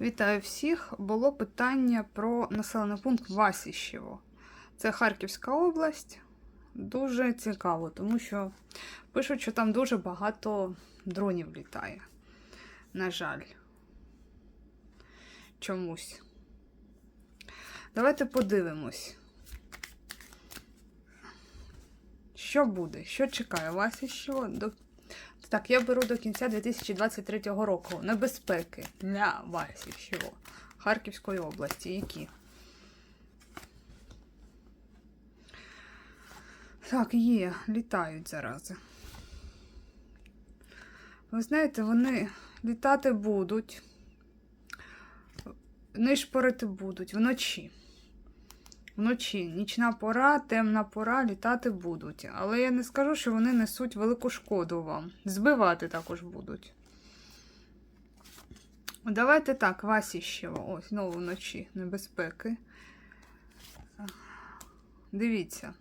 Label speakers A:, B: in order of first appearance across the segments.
A: Вітаю всіх! Було питання про населений пункт Васіщево. Це Харківська область. Дуже цікаво, тому що пишуть, що там дуже багато дронів літає. На жаль. Чомусь. Давайте подивимось. Що буде? Що чекає Васіщево? Так, я беру до кінця 2023 року небезпеки для Васіщево Харківської області. Які? Так, є, літають зарази. Ви знаєте, вони літати будуть, нишпорити будуть вночі. Вночі нічна пора, темна пора, літати будуть. Але я не скажу, що вони несуть велику шкоду вам. Збивати також будуть. Давайте так, Васіщево. Ось, знову вночі небезпеки. Дивіться.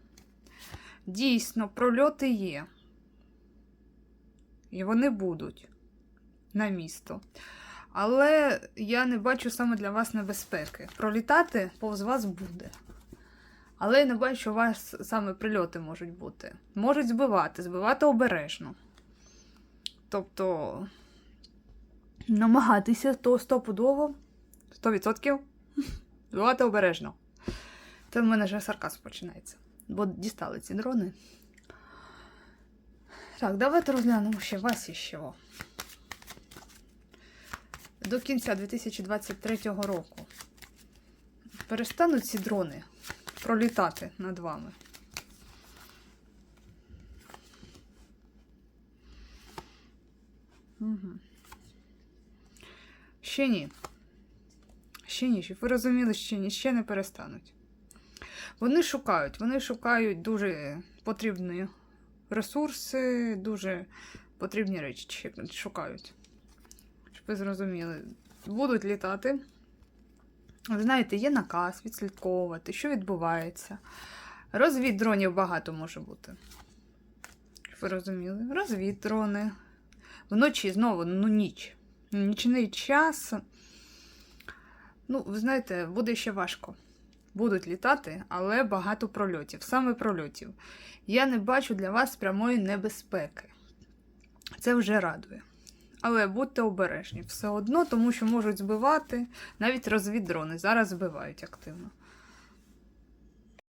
A: Дійсно, прольоти є. І вони будуть на місто. Але я не бачу саме для вас небезпеки. Пролітати повз вас буде. Але я не бачу, що у вас саме прильоти можуть бути. Можуть збивати, збивати обережно. Тобто намагатися то стопудово, 100% збивати обережно. Це в мене вже сарказм починається. Бо дістали ці дрони. Так, давайте розглянемо ще Васіщево. До кінця 2023 року. Перестануть ці дрони пролітати над вами. Угу. Ще ні. Ще ні, щоб ви розуміли, ще ні, ще не перестануть. Вони шукають, вони шукають дуже потрібні ресурси, дуже потрібні речі шукають. Щоб ви зрозуміли. Будуть літати. Ви знаєте, є наказ відслідковувати, що відбувається. Розвід дронів багато може бути. Щоб ви розуміли? Розвід дрони. Вночі знову, ну ніч. Нічний час. Ну, ви знаєте, буде ще важко. Будуть літати, але багато прольотів. Саме прольотів. Я не бачу для вас прямої небезпеки. Це вже радує. Але будьте обережні все одно, тому що можуть збивати навіть розвіддрони. Зараз збивають активно.